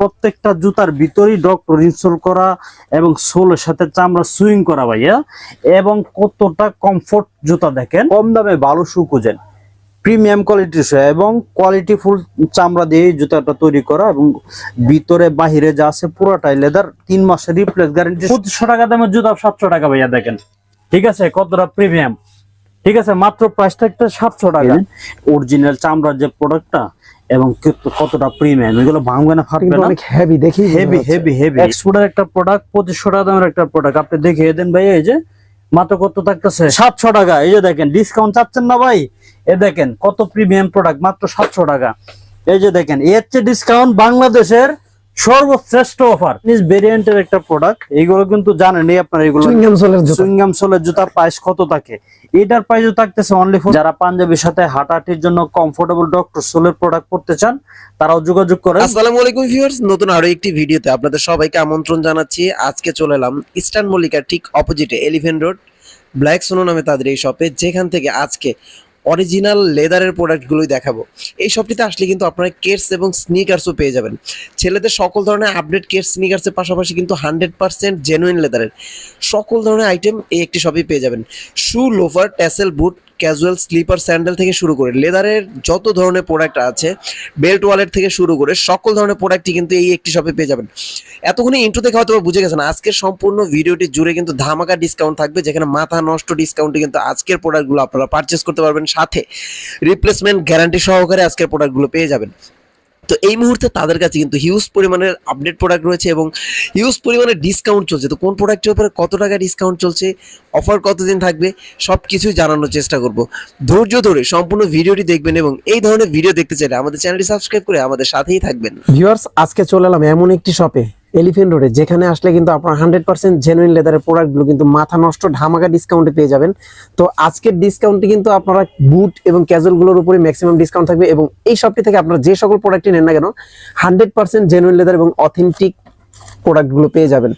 প্রত্যেকটা জুতার ভিতরেই ডক্টর ইনস্টল করা এবং সোলের সাথে চামড়া সুইং করা ভাইয়া। এবং কতটা কমফোর্ট জুতা দেখেন। কম দামে ভালো শু খুঁজেন। প্রিমিয়াম কোয়ালিটির এবং কোয়ালিটি ফুল চামড়া দিয়ে জুতাটা তৈরি করা এবং ভিতরে বাহিরে যা আছে পুরোটাই লেদার তিন মাসের রিপ্লেস গ্যারান্টি পঁচিশশো টাকা দামের জুতা সাতশো টাকা ভাইয়া দেখেন। ঠিক আছে? কতটা প্রিমিয়াম ঠিক আছে? মাত্র প্রাইসটা একটা সাতশো টাকা। অরিজিনাল চামড়ার যে প্রোডাক্টটা এবং কতটা প্রিমিয়াম এগুলো ভাঙবে না ফাটবে না? অনেক হেভি দেখি হেভি হেভি হেভি এক্সপোর্টের একটা প্রোডাক্ট পঁচিশশো টাকা দামের একটা প্রোডাক্ট আপনি দেখিয়ে দেন ভাই এই যে মাত্র কত থাকতেছে? সাতশো টাকা এই যে দেখেন ডিসকাউন্ট চাচ্ছেন না ভাই? এ দেখেন কত প্রিমিয়াম প্রোডাক্ট মাত্র সাতশো টাকা। এই যে দেখেন এর চেয়ে ডিসকাউন্ট বাংলাদেশের সর্বশ্রেষ্ঠ অফার নিজ ভেরিয়েন্টের একটা প্রোডাক্ট এইগুলো কিন্তু জানেনই আপনার এগুলো সুইংগাম সোলের জুতার প্রাইস কত থাকে? এটার প্রাইসও থাকতেছে অনলি ফর যারা পাঞ্জাবির সাথে হাঁটাহাঁটির জন্য কমফোর্টেবল ডক্টর সোলের প্রোডাক্ট পড়তে চান তারাও যোগাযোগ করেন। আসসালামু আলাইকুম ভিউয়ার্স নতুন আরও একটি ভিডিওতে আপনাদের সবাইকে আমন্ত্রণ জানাচ্ছি। আজকে চলে এলাম ইস্টার্ন মল্লিকার ঠিক অপোজিটে এলিফেন্ট রোড ব্ল্যাক সোনো নামে তাদের এই শপে যেখান থেকে আজকে অরিজিনাল লেদারের প্রোডাক্টগুলোই দেখাবো। এই সবটিতে আসলে কিন্তু আপনারা কেটস এবং স্নিকার্সও পেয়ে যাবেন। ছেলেদের সকল ধরনের আপডেট কেটস স্নিকার্সের পাশাপাশি কিন্তু হান্ড্রেড পার্সেন্ট জেনুইন লেদারের সকল ধরনের আইটেম এই একটি সবই পেয়ে যাবেন। Shoe loafer tassel boot casual slipper sandal থেকে শুরু করে লেদারের যত ধরনের প্রোডাক্ট আছে বেল্ট ওয়ালেট থেকে শুরু করে সকল ধরনের প্রোডাক্টই কিন্তু এই একটি শপে পেয়ে যাবেন। এতক্ষণে ইন্টু থেকে হয়তো বুঝে গেছেন, আজকের সম্পূর্ণ ভিডিওটি জুড়ে কিন্তু ধামাকা ডিসকাউন্ট থাকবে, যেখানে মাথা নষ্ট ডিসকাউন্টে কিন্তু আজকের প্রোডাক্টগুলো আপনারা পারচেস করতে পারবেন সাথে রিপ্লেসমেন্ট গ্যারান্টি সহকারে আজকের প্রোডাক্টগুলো পেয়ে যাবেন। তো এই মুহূর্তে তাদের কাছে কিন্তু হিউজ পরিমাণের আপডেট প্রোডাক্ট রয়েছে এবং হিউজ পরিমাণে ডিসকাউন্ট চলছে। তো কোন প্রোডাক্টের উপরে কত টাকা ডিসকাউন্ট চলছে অফার কতদিন থাকবে সব কিছুই জানানোর চেষ্টা করব। ধৈর্য ধরে সম্পূর্ণ ভিডিওটি দেখবেন এবং এই ধরনের ভিডিও দেখতে চাইলে আমাদের চ্যানেলটি সাবস্ক্রাইব করে আমাদের সাথেই থাকবেন। ভিউয়ার্স আজকে চলে এলাম এমন একটি শপে এলিফেন্ট রোডে যেখানে আসলে কিন্তু আপনার হান্ড্রেড পার্সেন্ট জেনুইন লেদারের প্রোডাক্টগুলো কিন্তু মাথা নষ্ট ধামাকা ডিসকাউন্টে পেয়ে যাবেন। তো আজকের ডিসকাউন্টে কিন্তু আপনারা বুট এবং ক্যাজুয়ালগুলোর উপরে ম্যাক্সিমাম ডিসকাউন্ট থাকবে এবং এই শপটি থেকে আপনারা যে সকল প্রোডাক্টই নেন না কেন হান্ড্রেড পার্সেন্ট জেনুইন লেদার এবং অথেন্টিক প্রোডাক্টগুলো পেয়ে যাবেন।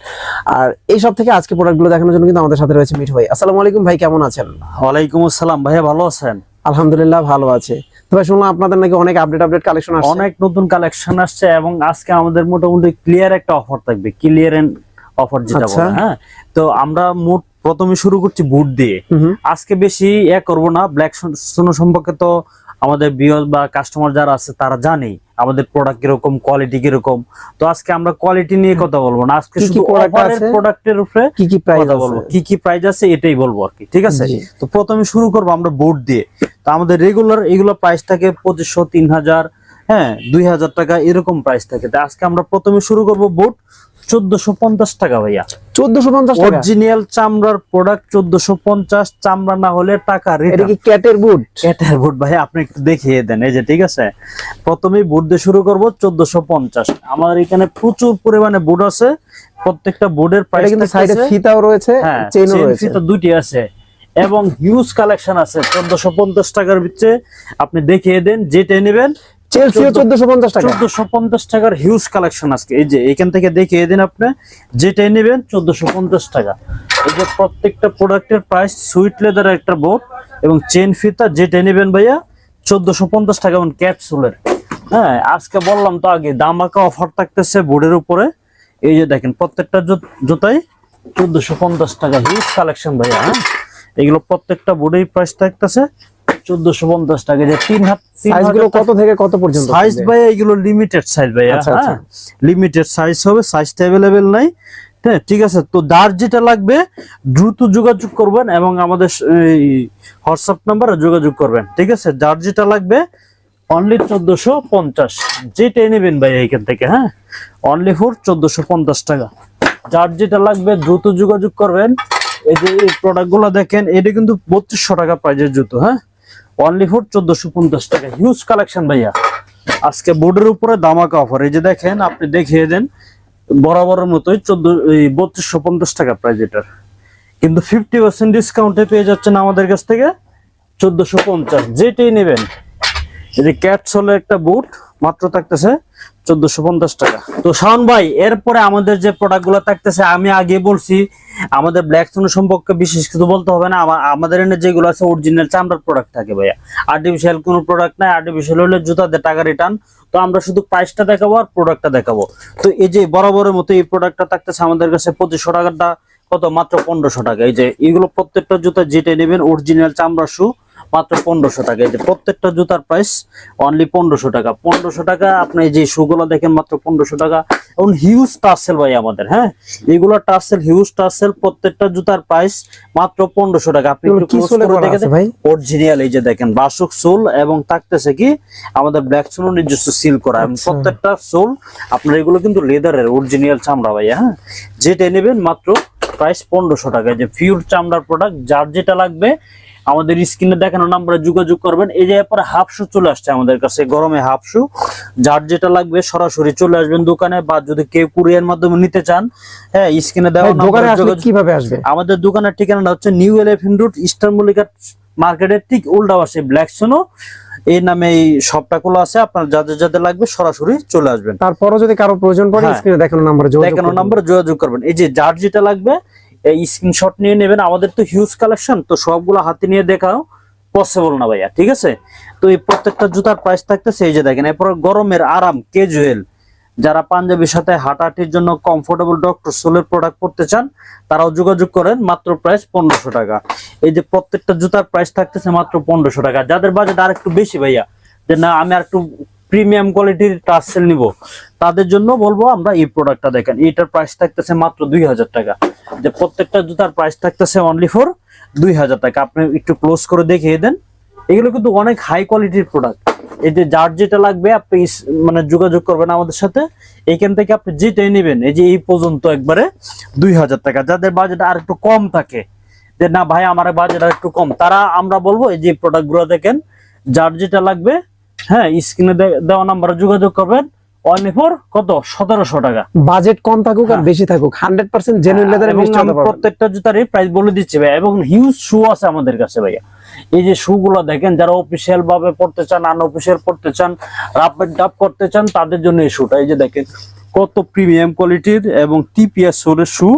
আর এই সব থেকে আজকে প্রোডাক্টগুলো দেখানোর জন্য কিন্তু আমাদের সাথে রয়েছে মিঠু ভাই। আসসালামু আলাইকুম ভাই কেমন আছেন? ওয়ালাইকুম আসসালাম ভাইয়া ভালো আছেন? আলহামদুলিল্লাহ ভালো আছে। শুনলাম আপনাদের নাকি অনেক আপডেট আপডেট কালেকশন আসছে। অনেক নতুন কালেকশন আসছে এবং আজকে আমাদের মোটামুটি ক্লিয়ার একটা অফার থাকবে ক্লিয়ার অফার যেটা আচ্ছা। বলে হ্যাঁ? তো আমরা মোট প্রথমে শুরু করছি বুট দিয়ে। আজকে বেশি এ করব না ব্ল্যাক সোনো সম্পর্কে তো আমাদের বিয়স বা কাস্টমার যারা আছে তারা জানেই আমাদের প্রোডাক্ট কীরকম কোয়ালিটি কীরকম। তো আজকে আমরা কোয়ালিটি নিয়ে কথা বলব না আজকে শুধু অফারের প্রোডাক্টের উপরে কি কি প্রাইস বলব। কি কি প্রাইস আছে এটাই বলব আর কি ঠিক আছে? তো প্রথমে শুরু করব আমরা বোর্ড দিয়ে। তো আমাদের রেগুলার এগুলো প্রাইস থাকে পঁচিশশো তিন হাজার হ্যাঁ দুই হাজার টাকা এরকম প্রাইস থাকে। তো আজকে আমরা প্রথমে শুরু করব বুট চোদ্দশো পঞ্চাশ টাকা ভাইয়া। চোদ্দশো পঞ্চাশ অরিজিনাল চামড়ার প্রোডাক্ট চোদ্দশো পঞ্চাশ চামড়া না হলে টাকা এটা কি ক্যাটের বুট ক্যাটার বুট ভাই আপনি একটু দেখিয়ে দেন। এই যে ঠিক আছে? প্রথমেই বুট দিয়ে শুরু করব চোদ্দশো পঞ্চাশ। আমার এখানে প্রচুর পরিমাণে বুট আছে। প্রত্যেকটা বোর্ডের এটা প্রাইস কিন্তু সাইডে ফিতাও রয়েছে হ্যাঁ ফিতা দুটি আছে। এবং হিউজ কালেকশন আছে। চোদ্দশো পঞ্চাশ টাকার ভিতরে আপনি দেখিয়ে দেন যেটা নেবেন চেলসিও টাকা। চোদ্দশো পঞ্চাশ টাকার হিউজ কালেকশন আজকে। এই যে এখান থেকে দেখিয়ে দিন আপনি নেবেন টাকা। এই যে প্রত্যেকটা প্রোডাক্টের প্রাইস সুইট লেদারের একটা বোর্ড এবং চেন ফিতা যেটা নেবেন ভাইয়া চোদ্দশো পঞ্চাশ টাকা এবং ক্যাপসুলের হ্যাঁ আজকে বললাম তো আগে দামাকা অফার থাকতেছে বোর্ডের উপরে। এই যে দেখেন প্রত্যেকটা জুতাই চোদ্দশো পঞ্চাশ টাকা হিউজ কালেকশন ভাইয়া হ্যাঁ। এগুলো প্রত্যেকটা বোর্ডেই প্রাইস থাকতেছে চোদ্দশো পঞ্চাশ টাকা। যে তিন হাত কত থেকে কত পর্যন্ত সাইজ থাকবে? ভাই এগুলো লিমিটেড সাইজ ভাই। লিমিটেড সাইজ হবে সাইজটা অ্যাভেলেবেল নাই। হ্যাঁ ঠিক আছে। তো যার যেটা লাগবে দ্রুত যোগাযোগ করবেন এবং আমাদের হোয়াটসঅ্যাপ নাম্বারে যোগাযোগ করবেন ঠিক আছে? যার যেটা লাগবে অনলি চোদ্দশো পঞ্চাশ। যেটাই নেবেন ভাই এইখান থেকে হ্যাঁ? অনলি ফর চোদ্দশো পঞ্চাশ টাকা। যার যেটা লাগবে দ্রুত যোগাযোগ করবেন। এই যে এই প্রোডাক্টগুলো দেখেন, এটা কিন্তু বত্রিশশো টাকা প্রাইজের জুতো হ্যাঁ? অনলি ফর চোদ্দশো পঞ্চাশ টাকা। হিউজ কালেকশন ভাইয়া। আজকে বোর্ডের উপরে দামাকা অফার এই যে দেখেন, আপনি দেখিয়ে দেন, বরাবরের মতোই চোদ্দ বত্রিশশো পঞ্চাশ টাকা প্রাইজ এটার। কিন্তু ফিফটি পার্সেন্ট ডিসকাউন্টে পেয়ে যাচ্ছেন আমাদের কাছ থেকে চোদ্দশো পঞ্চাশ। যেটাই নেবেন। এই যে ক্যাটসলের একটা বুট মাত্র থাকতেছে চোদ্দশো পঞ্চাশ টাকা। তো শাওন ভাই, এরপরে আমাদের যে প্রোডাক্টগুলো থাকতেছে, আমি আগে বলছি, আমাদের ব্ল্যাক সম্পর্কে বিশেষ কিছু বলতে হবে না। আমাদের এনে যেগুলো আছে অরিজিনাল চামড়ার প্রোডাক্ট থাকে ভাইয়া। আর্টিফিশিয়াল কোনো প্রোডাক্ট নাই আর্টিফিশিয়াল হলে জুতাতে টাকা রিটার্ন তো আমরা শুধু প্রাইসটা দেখাবো আর প্রোডাক্টটা দেখাবো। তো এই যে বরাবরের মতো এই প্রোডাক্টটা থাকতেছে আমাদের কাছে পঁচিশশো টাকাটা, কত? মাত্র পনেরোশো টাকা। এই যে এগুলো প্রত্যেকটা জুতা যেটা নেবেন অরিজিনাল চামড়া শু মাত্র পনেরোশো টাকা। এই যে প্রত্যেকটা জুতার প্রাইস অনলি পনেরোশো টাকা। পনেরোশো টাকা আপনি যে শুগুলো দেখেন মাত্র পনেরোশো টাকা। এবং হিউজ টার্সেল ভাই আমাদের হ্যাঁ? এগুলো টার্সেল হিউজ টার্সেল প্রত্যেকটা জুতার প্রাইস মাত্র পনেরোশো টাকা। আপনি অরিজিনাল এই যে দেখেন বাসুক সোল এবং থাকতেছে কি আমাদের ব্ল্যাক সোল নিজস্ব সিল করা। এবং আচ্ছা। প্রত্যেকটা সোল আপনার এগুলো কিন্তু লেদারের অরিজিনাল চামড়া ভাইয়া হ্যাঁ? যেটা নেবেন মাত্র প্রাইস পনেরোশো টাকা। যে পিওর চামড়ার প্রোডাক্ট যার যেটা লাগবে আমাদের স্ক্রিনে দেখানো নাম্বারে যোগাযোগ করবেন। এই যে এরপরে হাফ শু চলে আসছে আমাদের কাছে গরমে হাফ শু যার যেটা লাগবে সরাসরি চলে আসবেন দোকানে বা যদি কেউ কুরিয়ার মাধ্যমে নিতে চান হ্যাঁ স্ক্রিনে দেওয়া দোকানে আসলে কীভাবে আসবে? আমাদের দোকানের ঠিকানাটা হচ্ছে New Elephant Road Eastern Mallika মার্কেটের ঠিক উল্টা পাশে ব্ল্যাক সোনো। এই নামে এই শপটা খোলা আছে আপনার যাদের যাদের লাগবে সরাসরি চলে আসবেন। তারপরও যদি কারও প্রয়োজন পড়ে হ্যাঁ। স্ক্রিনে দেখানো নাম্বারে যোগাযোগ দেখানো করবেন। নাম্বারে যোগাযোগ করবেন। এই যে যার যেটা লাগবে এই স্ক্রিনশট নিয়ে নেবেন। আমাদের তো হিউজ কালেকশন তো সবগুলো হাতে নিয়ে দেখাও পসিবল না ভাইয়া, ঠিক আছে? তো এই প্রত্যেকটা জুতার প্রাইস থাকতেছে, এই যে দেখেন, এরপর গরমের আরাম কেজুয়েল যারা পাঞ্জাবির সাথে হাঁটাহাঁটির জন্য কমফোর্টেবল ডক্টর সোলের প্রোডাক্ট পড়তে চান, তারাও যোগাযোগ করেন, মাত্র প্রাইস পনেরোশো টাকা। এই যে প্রত্যেকটা জুতার প্রাইস থাকতেছে মাত্র পনেরোশো টাকা। যাদের বাজেট আর একটু বেশি ভাইয়া, যে না, আমি আর একটু প্রিমিয়াম কোয়ালিটির টাচ সেল নিব। তাদের জন্য বলব আমরা এই প্রোডাক্টটা দেখেন, এটার প্রাইস থাকতেছে মাত্র দুই হাজার টাকা। যে প্রত্যেকটা জুতার প্রাইস থাকতেছে অনলি ফর দুই হাজার টাকা। আপনি একটু ক্লোজ করে দেখিয়ে দেন। এগুলো কিন্তু অনেক হাই কোয়ালিটির প্রোডাক্ট এই যে যার যেটা লাগবে, আপনি মানে যোগাযোগ করবেন আমাদের সাথে। এইখান থেকে আপনি যেটাই নেবেন, এই যে এই পর্যন্ত একবারে দুই হাজার টাকা। যাদের বাজেট আর একটু কম থাকে, যে না ভাই, আমার বাজেট আর একটু কম, তারা আমরা বলব এই যে প্রোডাক্টগুলো দেখেন, যার যেটা লাগবে হ্যাঁ স্ক্রিনে দেওয়া নাম্বারে যোগাযোগ করবেন। কত? সতেরোশো টাকা। বাজেট কম থাকুক আর হ্যাঁ। বেশি থাকুক। হান্ড্রেড পার্সেন্ট জেনুইন লেদারে পারবেন প্রত্যেকটা জুতারই প্রাইস বলে দিচ্ছি ভাই এবং হিউজ শু আছে আমাদের কাছে ভাইয়া। এই যে শু গুলো দেখেন যারা অফিসিয়াল ভাবে পড়তে চান আন অফিসিয়াল পড়তে চান ডাপ করতে চান তাদের জন্য এই শুটা এই যে দেখেন কত প্রিমিয়াম কোয়ালিটির এবং টিপিএস সোলের শু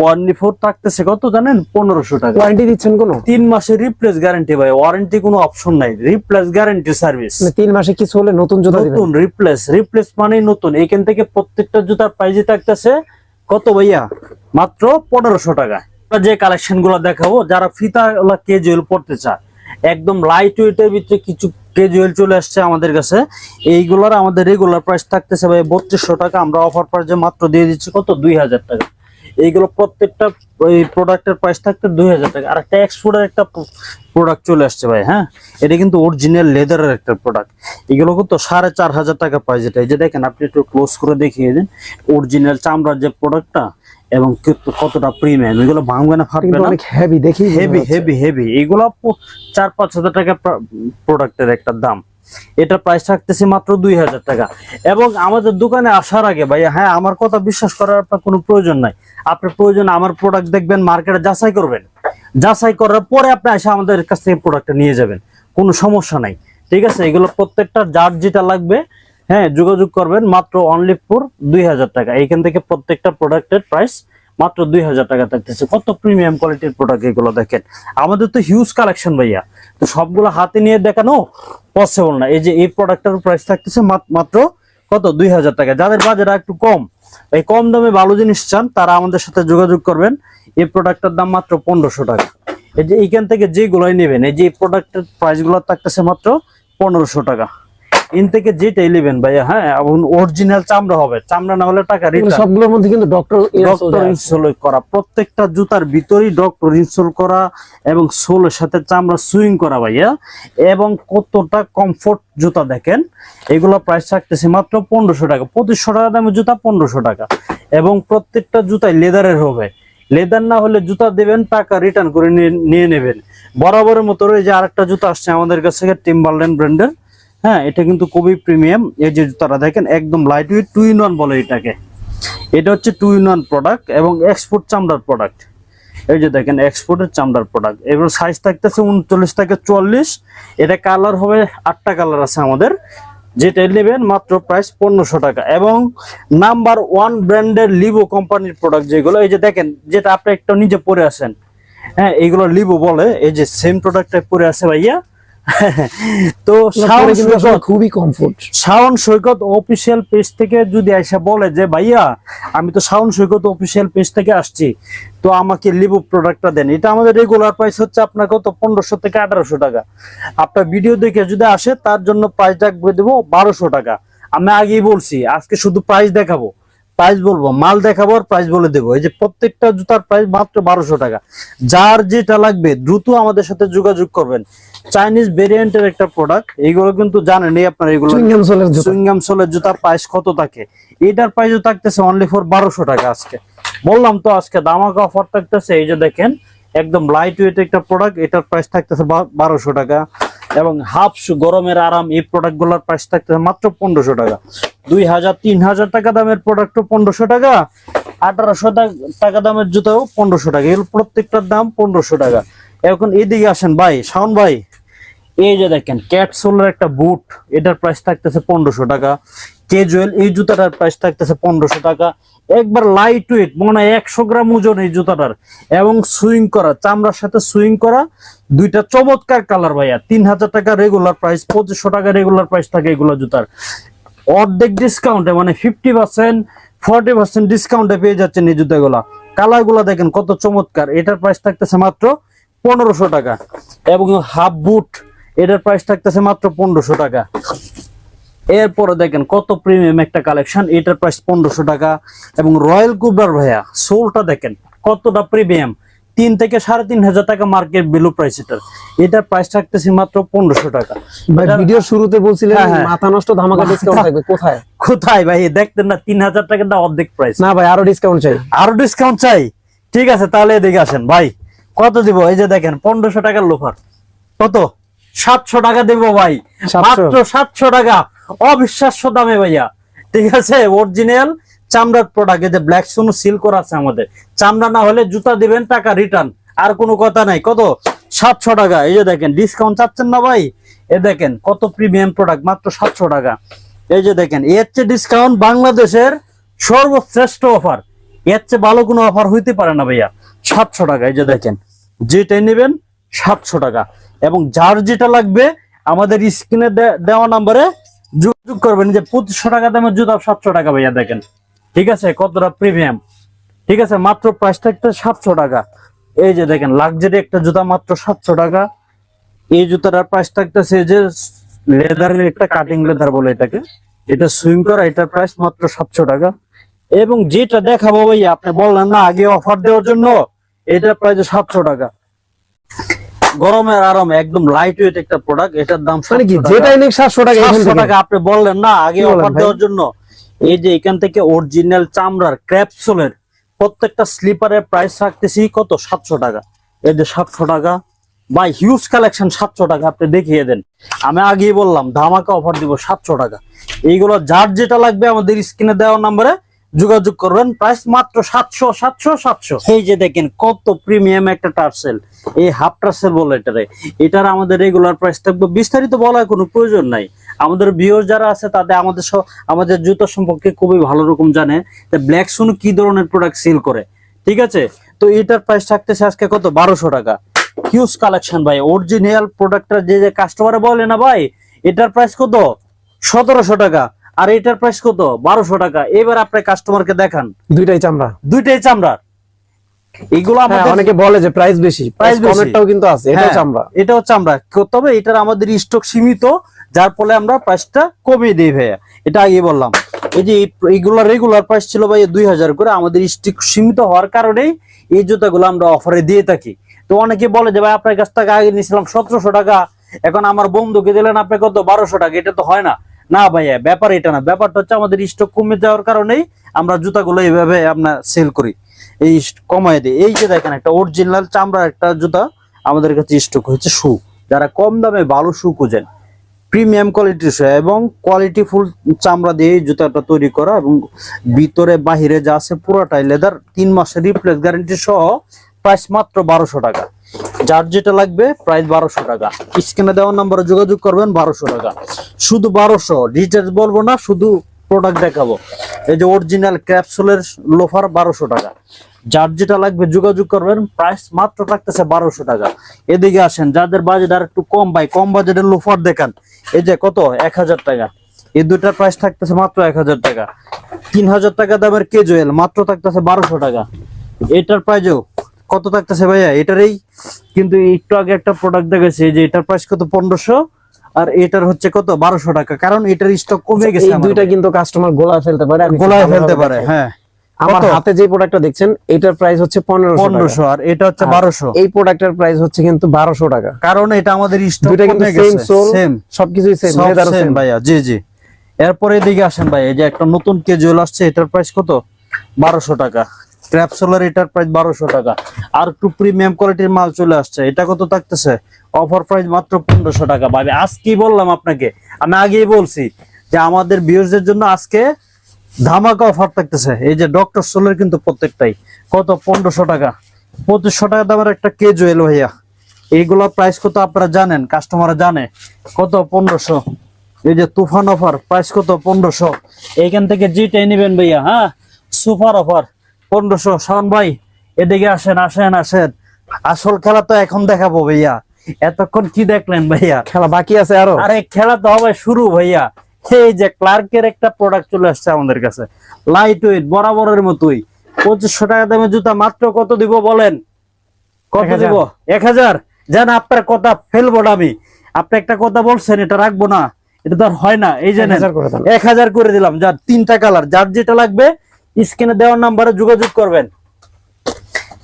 ওয়ারেন্টি ফোর থাকতেছে কত জানেন? পনেরোশো টাকা। ওয়ারেন্টি দিচ্ছেন কোনো? তিন মাসের রিপ্লেস গ্যারান্টি ভাই। ওয়ারেন্টি কোনো অপশন নাই। রিপ্লেস গ্যারান্টি সার্ভিস মানে তিন মাসে কিছু হলে নতুন জুতা নতুন রিপ্লেস রিপ্লেস মানে নতুন। এখান থেকে প্রত্যেকটা জুতার প্রাইজে থাকতেছে কত ভাইয়া? মাত্র পনেরোশো টাকা। যে কালেকশনগুলো দেখাবো যারা ফিতা কেজুয়াল পড়তে চায় একদম লাইট ওয়েটের ভিতরে কিছু কেজুয়াল চলে আসছে আমাদের কাছে। এইগুলোর আমাদের রেগুলার প্রাইস থাকতেছে ভাই বত্রিশশো টাকা। আমরা অফার প্রাইসে মাত্র দিয়ে দিচ্ছি কত? দুই হাজার টাকা। এইগুলো প্রত্যেকটা, ওই প্রোডাক্টের প্রাইস থাকতে দুই হাজার টাকা। আর একটা এক্সপোর্টের একটা প্রোডাক্ট চলে আসছে ভাই হ্যাঁ? এটা কিন্তু অরিজিনাল লেদারের একটা প্রোডাক্ট এগুলো কিন্তু সাড়ে চার হাজার টাকা প্রাইস এটা। এই যে দেখেন, আপনি একটু ক্লোজ করে দেখিয়ে দিন। অরিজিনাল চামড়ার যে প্রোডাক্টটা এবং কতটা প্রিমিয়াম এগুলো ভাঙবে না ফাটবে না। অনেক হেভি দেখি হেভি হেভি হেভি এগুলো চার পাঁচ হাজার টাকা প্রোডাক্টের একটা দাম। এটা প্রাইস থাকতেছে মাত্র দুই হাজার টাকা। এবং আমাদের দোকানে আসার আগে ভাইয়া হ্যাঁ আমার কথা বিশ্বাস করার আপনার কোনো প্রয়োজন নাই। আপনার প্রয়োজন আমার প্রোডাক্ট দেখবেন মার্কেটে যাচাই করবেন। যাচাই করার পরে আপনি এসে আমাদের কাছ থেকে প্রোডাক্টটা নিয়ে যাবেন। কোনো সমস্যা নাই। ঠিক আছে? এগুলো প্রত্যেকটা যার যেটা লাগবে হ্যাঁ যোগাযোগ করবেন মাত্র অনলি ফর দুই হাজার টাকা। এইখান থেকে প্রত্যেকটা প্রোডাক্টের প্রাইস মাত্র দুই হাজার টাকা থাকতেছে। কত প্রিমিয়াম কোয়ালিটির প্রোডাক্ট এগুলো দেখেন? আমাদের তো হিউজ কালেকশন ভাইয়া। তো সবগুলো হাতে নিয়ে দেখানো পসিবল না। এই যে এই প্রোডাক্টের প্রাইস থাকতেছে মাত- মাত্র কত? দুই হাজার টাকা। যাদের বাজার একটু কম, এই কম দামে ভালো জিনিস চান, তারা আমাদের সাথে যোগাযোগ করবেন। এই প্রোডাক্টের দাম মাত্র পনেরোশো টাকা। এই যে এইখান থেকে যেগুলোই নেবেন, এই যে প্রোডাক্টের প্রাইসগুলো থাকতেছে মাত্র পনেরোশো টাকা। ইন থেকে যেটাই নেবেন ভাইয়া হ্যাঁ অরিজিনাল চামড়া হবে। চামড়া না হলে টাকা রিটার্ন সবগুলোর মধ্যে কিন্তু ডক্টর ডক্টর ইনস্টল করা। প্রত্যেকটা জুতার ভিতরেই ডক্টর ইনস্টল করা এবং সোলের সাথে চামড়া সুইং করা ভাইয়া। এবং কতটা কমফোর্ট জুতা দেখেন এগুলো প্রাইস থাকতেছে মাত্র পনেরোশো টাকা। পঁচিশশো টাকা দামের জুতা পনেরোশো টাকা। এবং প্রত্যেকটা জুতাই লেদারের হবে। লেদার না হলে জুতা দেবেন টাকা রিটার্ন করে নিয়ে- নেবেন। বরাবরের মতো এই যে আরেকটা জুতা আসছে আমাদের কাছ থেকে টিম্বারল্যান্ড ব্র্যান্ডের হ্যাঁ এটা কিন্তু খুবই প্রিমিয়াম এই যে জুতাটা দেখেন, একদম light weight two in one বলে এটাকে। এটা হচ্ছে টু ইন ওয়ান প্রোডাক্ট এবং এক্সপোর্ট চামড়ার প্রোডাক্ট এই যে দেখেন এক্সপোর্টের চামড়ার প্রোডাক্ট এবার সাইজ থাকতেছে উনচল্লিশ থেকে চুয়াল্লিশ। এটা কালার হবে আটটা কালার আছে আমাদের। যেটা নেবেন মাত্র প্রাইস পনেরোশো টাকা। এবং নাম্বার ওয়ান ব্র্যান্ডের লিভো কোম্পানির প্রোডাক্ট যেগুলো, এই যে দেখেন, যেটা আপনি একটা নিজে পরে আসেন। হ্যাঁ এইগুলো লিভো বলে, এই যে সেম প্রোডাক্টটা পরে আছে ভাইয়া। তো খুবই comfort Shaon Saikat official page থেকে যদি এসে বলে যে ভাইয়া আমি তো শাওন সৈকত অফিসিয়াল পেজ থেকে আসছি তো আমাকে লিবু প্রোডাক্টটা দেন। এটা আমাদের রেগুলার প্রাইস হচ্ছে আপনার কত? পনেরোশো থেকে আঠারোশো টাকা। আপনার ভিডিও দেখে যদি আসে তার জন্য প্রাইস রাখবে দেবো বারোশো টাকা। আমি আগেই বলছি আজকে শুধু প্রাইস দেখাবো। প্রাইস বলব মাল দেখাবো আর প্রাইস বলে দেবো। এই যে প্রত্যেকটা জুতার প্রাইস মাত্র বারোশো টাকা। যার যেটা লাগবে দ্রুত আমাদের সাথে যোগাযোগ করবেন। চাইনিজ ভেরিয়েন্টের একটা প্রোডাক্ট এইগুলো কিন্তু জানেনই আপনারা এগুলো চুইংগাম সোলের জুতো। সুইংগাম সোলের জুতার প্রাইস কত থাকে? এটার প্রাইসও থাকতেছে অনলি ফর বারোশো টাকা আজকে। বললাম তো আজকে দামাকা অফার থাকতেছে এই যে দেখেন একদম লাইট ওয়েট একটা প্রোডাক্ট এটার প্রাইস থাকতেছে বারোশো টাকা। এবং হাফ গরমের আরাম এই প্রোডাক্টগুলোর প্রাইস থাকতেছে মাত্র পনেরোশো টাকা। দুই হাজার, তিন হাজার টাকা দামের প্রোডাক্টও পনেরোশো টাকা, আঠারোশো টাকা দামের জুতাও পনেরোশো টাকা। এগুলো প্রত্যেকটার দাম পনেরোশো টাকা। এখন এদিকে আসেন ভাই, শাওন ভাই, এই যে দেখেন ক্যাটসোলের একটা বুট এটার প্রাইস থাকতেছে পনেরোশো টাকা। কেজুয়েল এই জুতাটার প্রাইস থাকতেছে পনেরোশো টাকা। একবার লাইট ওয়েট মনে হয় একশো গ্রাম ওজন এই জুতাটার। এবং সুইং করা, চামড়ার সাথে সুইং করা, দুইটা চমৎকার কালার ভাইয়া। তিন হাজার টাকা রেগুলার প্রাইস পঁচিশশো টাকা রেগুলার প্রাইস থাকে এগুলো জুতার। অর্ধেক ডিসকাউন্টে মানে ফিফটি পার্সেন্ট ফর্টি পার্সেন্ট ডিসকাউন্টে পেয়ে যাচ্ছেন এই জুতাগুলা। কালারগুলা দেখেন কত চমৎকার। এটার প্রাইস থাকতেছে মাত্র পনেরোশো টাকা। এবং হাফ বুট এটার প্রাইস থাকতেছে মাত্র পনেরোশো টাকা। এরপরে দেখেন কত প্রিমিয়াম একটা কালেকশন এটার প্রাইস পনেরোশো টাকা। এবং রয়্যাল কুবার ভাইয়া সোলটা দেখেন কতটা প্রিমিয়াম তিন থেকে সাড়ে তিন হাজার টাকা মার্কেট ভ্যালু প্রাইস এটার। এটার প্রাইস থাকতেছে মাত্র পনেরোশো টাকা। ভাই ভিডিও শুরুতে বলছিলেন হ্যাঁ, হ্যাঁ। মাথা নষ্ট ধামাকা ডিসকাউন্ট থাকবে কোথায়? কোথায় ভাই? দেখতেন না তিন হাজার টাকা দা অর্ধেক প্রাইস না ভাই আরও ডিসকাউন্ট চাই। আরও ডিসকাউন্ট চাই? ঠিক আছে তাহলে এদিকে আসেন। ভাই কত দিব? এই যে দেখেন পনেরোশো টাকার লোফার কত? সাতশো টাকা দেবো ভাই। মাত্র সাতশো টাকা। অবিশ্বাস্য দামে ভাইয়া। ঠিক আছে? অরিজিনাল চামড়ার প্রোডাক্ট যে ব্ল্যাক সোনো সিল করা আছে আমাদের। চামড়া না হলে জুতা দিবেন, টাকা রিটার্ন আর কোনো কথা নাই। কত? সাতশো টাকা। এই যে দেখেন ডিসকাউন্ট চাচ্ছেন না ভাই? এ দেখেন, কত প্রিমিয়াম প্রোডাক্ট মাত্র সাতশো টাকা। এই যে দেখেন, এর চেয়ে ডিসকাউন্ট বাংলাদেশের সর্বশ্রেষ্ঠ অফার এর চেয়ে ভালো কোনো অফার হইতে পারে না ভাইয়া। সাতশো টাকা। এই যে দেখেন, যেটাই নেবেন, সাতশো টাকা। এবং যার যেটা লাগবে, আমাদের স্ক্রিনে দেওয়া নাম্বারে যোগাযোগ করবেন যে পঁচিশশো টাকা দামের জুতা সাতশো টাকা ভাইয়া দেখেন। ঠিক আছে? কতটা প্রিমিয়াম ঠিক আছে? মাত্র প্রাইস থাকতে সাতশো টাকা। এই যে দেখেন লাক্সারি একটা জুতা মাত্র সাতশো টাকা। এই জুতাটার প্রাইস থাকতেছে যে লেদারের একটা কাটিং লেদার বলে এটাকে। এটা সুইং করা, এটার প্রাইস মাত্র সাতশো টাকা। এবং যেটা দেখাবো ভাইয়া, আপনি বললেন না, আগে অফার দেওয়ার জন্য, এটার প্রাইস সাতশো টাকা। গরমের আরাম একদম লাইট ওয়েট একটা প্রোডাক্ট এটার দাম মানে কি যেটাই নিক সাতশো টাকা 700 টাকা আপনি বললেন না আগে অফার দেওয়ার জন্য। এই যে এখান থেকে অরিজিনাল চামড়ার ক্র্যাপসুলের প্রত্যেকটা স্লিপারের প্রাইস রাখতেছি কত? সাতশো টাকা। এই যে সাতশো টাকা বাই হিউজ কালেকশন সাতশো টাকা আপনি দেখিয়ে দেন। আমি আগেই বললাম ধামাকা অফার দিব সাতশো টাকা। এইগুলো যার যেটা লাগবে আমাদের স্ক্রিনে দেওয়া নাম্বারে যোগাযোগ করবেন। প্রাইস মাত্র সাতশো সাতশো সাতশো। এই যে দেখেন, কত প্রিমিয়াম একটা টার্সেল এই হাফ টার্সেল বলে এটারে। এটার আমাদের রেগুলার প্রাইস থাকবে। বিস্তারিত বলার কোনো প্রয়োজন নাই। আমাদের ভিউয়ার যারা আছে, তাদের আমাদের আমাদের জুতো সম্পর্কে খুবই ভালো রকম জানে ব্ল্যাক সুন কি ধরনের প্রোডাক্ট সেল করে। ঠিক আছে? তো এটার প্রাইস থাকতেছে আজকে কত? বারোশো টাকা। হিউজ কালেকশন ভাই। অরিজিনাল প্রোডাক্টটা যে যে কাস্টমারে বলে না ভাই, এটার প্রাইস কত? সতেরোশো টাকা। আর এটার প্রাইস কত? বারোশো টাকা। এবার আপনি কাস্টমারকে দেখান। দুইটাই চামড়া। দুইটাই চামড়ার। এগুলো হ্যাঁ, আমাদের অনেকে বলে যে প্রাইস বেশি। প্রাইস কমেরটাও কিন্তু আছে। এটাও হ্যাঁ, চামড়া। এটাও চামড়া। তবে এটার আমাদের স্টক সীমিত যার ফলে আমরা প্রাইসটা কমিয়ে দিই ভাইয়া। এটা আগে বললাম। এই যে এইগুলো রেগুলার প্রাইস ছিল ভাই দুই হাজার করে আমাদের স্টক সীমিত হওয়ার কারণেই এই জুতাগুলো আমরা অফারে দিয়ে থাকি। তো অনেকে বলে যে ভাই আপনার কাছ থেকে আগে নিয়েছিলাম সতেরোশো টাকা। এখন আমার বন্ধুকে দিলেন আপনি কত? বারোশো টাকা। এটা তো হয় না। না ভাইয়া, ব্যাপার এটা না। ব্যাপারটা হচ্ছে আমাদের স্টক কমে যাওয়ার কারণেই আমরা জুতাগুলো এইভাবে আপনার সেল করি। এই কমায় দিই। এই যে দেখেন, একটা অরিজিনাল চামড়ার একটা জুতা আমাদের কাছে স্টক হয়েছে শু যারা কম দামে ভালো শু খুঁজেন প্রিমিয়াম কোয়ালিটির শু এবং কোয়ালিটি ফুল চামড়া দিয়ে জুতাটা তৈরি করা এবং ভিতরে বাহিরে যা আছে পুরোটাই লেদার তিন মাসের রিপ্লেস গ্যারান্টি সহ প্রাইস মাত্র বারোশো টাকা। যার যেটা লাগবে প্রাইস বারোশো টাকা। স্ক্রিনে দেওয়ার নাম্বারে যোগাযোগ করবেন বারোশো টাকা। শুধু বারোশো ডিটেলস বলব না, শুধু প্রোডাক্ট দেখাবো। এই যে অরিজিনাল ক্যাপসুলের লোফার বারোশো টাকা। যার যেটা লাগবে যোগাযোগ করবেন প্রাইস মাত্র থাকতেছে বারোশো টাকা। এদিকে আসেন, যাদের বাজেট আর একটু কম ভাই, কম বাজেটের লোফার দেখান। এই যে কত? এক হাজার টাকা। এই দুইটার প্রাইস থাকতেছে মাত্র এক হাজার টাকা। তিন হাজার টাকা দামের কেজুয়েল মাত্র থাকতেছে বারোশো টাকা। এটার প্রাইজও কত থাকতেছে ভাইয়া? এটারই কিন্তু একটু আগে একটা প্রোডাক্ট দেখেছি যে এটার প্রাইস কত? পনেরোশো। আর এটার হচ্ছে কত? বারোশো টাকা। কারণ এটার স্টক কমে গেছে দুইটা কিন্তু কাস্টমার গোলায় ফেলতে পারে গোলায় ফেলতে পারে হ্যাঁ। আমার কত? হাতে যে প্রোডাক্টটা দেখছেন এটার প্রাইস হচ্ছে পনেরোশো আর এটা হচ্ছে বারোশো। এই প্রোডাক্টের প্রাইস হচ্ছে কিন্তু বারোশো টাকা। কারণ এটা আমাদের দুইটা কিন্তু সেম সবকিছুই ভাইয়া জি জি। এরপরে এদিকে আসেন ভাই এই যে একটা নতুন কেজুয়াল আসছে এটার প্রাইস কত? বারোশো টাকা। ক্র্যাপসোলার এটার প্রাইস বারোশো টাকা। আর একটু প্রিমিয়াম কোয়ালিটির মাল চলে আসছে। এটা কত থাকতেছে? অফার প্রাইস মাত্র পনেরোশো টাকা। ভাই আজ কি বললাম আপনাকে, আমি আগেই বলছি যে আমাদের ভিউজদের জন্য আজকে ধামাকা অফার থাকতেছে। এই যে ডক্টর সোলের কিন্তু প্রত্যেকটাই। কত? পনেরোশো টাকা। পঁচিশশো টাকা দামের একটা কেজুয়েল ভাইয়া। এইগুলোর প্রাইস কত আপনারা জানেন? কাস্টমাররা জানে। কত? পনেরোশো। এই যে তুফান অফার প্রাইস কত? পনেরোশো। এইখান থেকে জিটাই নেবেন ভাইয়া হ্যাঁ? সুপার অফার পনেরোশো। শাওন ভাই এদিকে আসেন আসেন আসেন। আসল খেলা তো এখন দেখাবো ভাইয়া। এতক্ষণ কি দেখলেন ভাইয়া? খেলা বাকি আছে আরও। আরে খেলা তো হবে শুরু ভাইয়া। এই যে ক্লার্কের একটা প্রোডাক্ট চলে আসছে আমাদের কাছে। লাইট ওয়েট বরাবরের মতোই। পঁচিশশো টাকা দামে জুতা মাত্র কত দিব বলেন? কত দিব? এক হাজার। যেন আপনার কথা ফেলব না আমি। আপনি একটা কথা বলছেন এটা রাখব না। এটা তো আর হয় না। এই যে 1000 করে দেন। এক হাজার করে দিলাম। যার তিনটা কালার যার যেটা লাগবে স্ক্রিনে দেওয়ার নাম্বারে যোগাযোগ করবেন।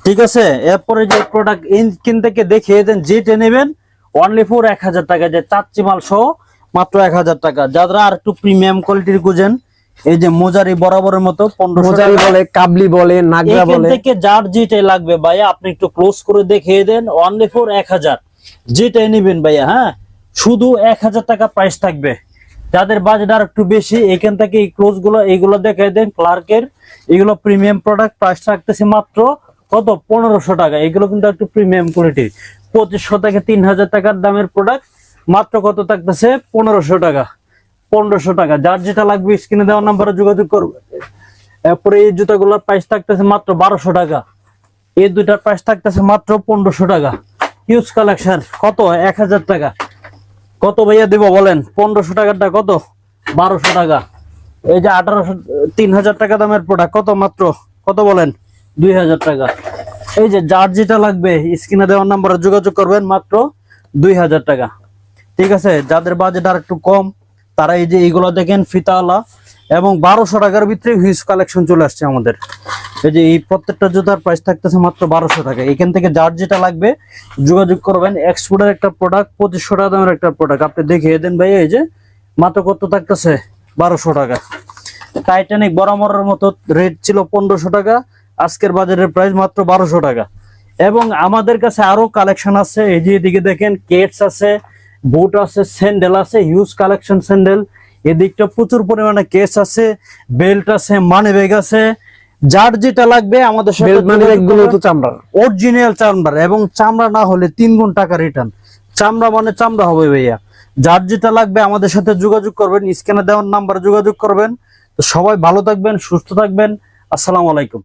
ঠিক আছে? এরপরে যে প্রোডাক্ট স্ক্রিন থেকে দেখিয়ে দেন যেটা নেবেন অনলি ফোর এক হাজার টাকা। যে চাচ্চি মাল সহ মাত্র এক হাজার টাকা। যারা আর একটু প্রিমিয়াম কোয়ালিটির খুঁজেন এই যে মোজারি বরাবরের মতো মোজারি বলে কাবলি বলে নাগরা এখান বলে। থেকে যার যেটাই লাগবে ভাইয়া আপনি একটু ক্লোজ করে দেখিয়ে দেন অনলি ফোর এক হাজার। যেটাই নেবেন ভাইয়া হ্যাঁ? শুধু এক হাজার টাকা প্রাইস থাকবে। যাদের বাজেট আর একটু বেশি, এখান থেকে এই ক্লোজগুলো, এইগুলো দেখাই দেন ক্লার্কের এগুলো প্রিমিয়াম প্রোডাক্ট প্রাইস রাখতেছে মাত্র কত? পনেরোশো টাকা। এগুলো কিন্তু একটু প্রিমিয়াম কোয়ালিটির পঁচিশশো থেকে তিন হাজার টাকার দামের প্রোডাক্ট মাত্র কত থাকতেছে? পনেরোশো টাকা। পনেরোশো টাকা। যার যেটা লাগবে স্ক্রিনে দেওয়ার নাম্বারে যোগাযোগ করবে। এরপরে এই জুতাগুলোর প্রাইস থাকতেছে মাত্র বারোশো টাকা। এই দুইটার প্রাইস থাকতেছে মাত্র পনেরোশো টাকা। হিউজ কালেকশন কত? এক হাজার টাকা। কত ভাইয়া দিব বলেন? পনেরোশো টাকারটা কত? বারোশো টাকা। এই যে আঠারোশো, তিন হাজার টাকা দামের প্রোডাক্ট কত মাত্র? কত বলেন? দুই হাজার টাকা। এই যে যার যেটা লাগবে, স্ক্রিনে দেওয়ার নাম্বারে যোগাযোগ করবেন, মাত্র দুই হাজার টাকা। ঠিক আছে? যাদের বাজেট আর একটু কম, তারা এই যে এইগুলো দেখেন ফিতাওয়ালা এবং বারোশো টাকার ভিতরে হিউজ কালেকশন চলে আসছে আমাদের। এই যে এই প্রত্যেকটা জুতার প্রাইস থাকতেছে মাত্র বারোশো টাকা। এখান থেকে যার যেটা লাগবে যোগাযোগ করবেন। এক্সপোর্টের একটা প্রোডাক্ট পঁচিশশো টাকা দামের একটা প্রোডাক্ট আপনি দেখিয়ে দেন ভাই, এই যে মাত্র কত থাকতেছে? বারোশো টাকা। টাইটানিক বরাবরের মতো রেট ছিল পনেরোশো টাকা। আজকের বাজারের প্রাইস মাত্র বারোশো টাকা। এবং আমাদের কাছে আরও কালেকশন আছে। এই যে এদিকে দেখেন কেটস আছে বুট আছে স্যান্ডেল আছে হিউজ কালেকশন স্যান্ডেল এদিকটা প্রচুর পরিমাণে কেস আছে বেল্ট আছে মানি ব্যাগ আছে। যার যেটা লাগবে আমাদের। তো চামড়ার। অরিজিনাল চামড়া এবং চামড়া না হলে তিন গুণ টাকা রিটার্ন চামড়া মানে চামড়া হবে ভাইয়া। যার যেটা লাগবে আমাদের সাথে যোগাযোগ করবেন স্ক্যানে দেওয়ার নাম্বার যোগাযোগ করবেন। তো সবাই ভালো থাকবেন সুস্থ থাকবেন। আসসালামু আলাইকুম।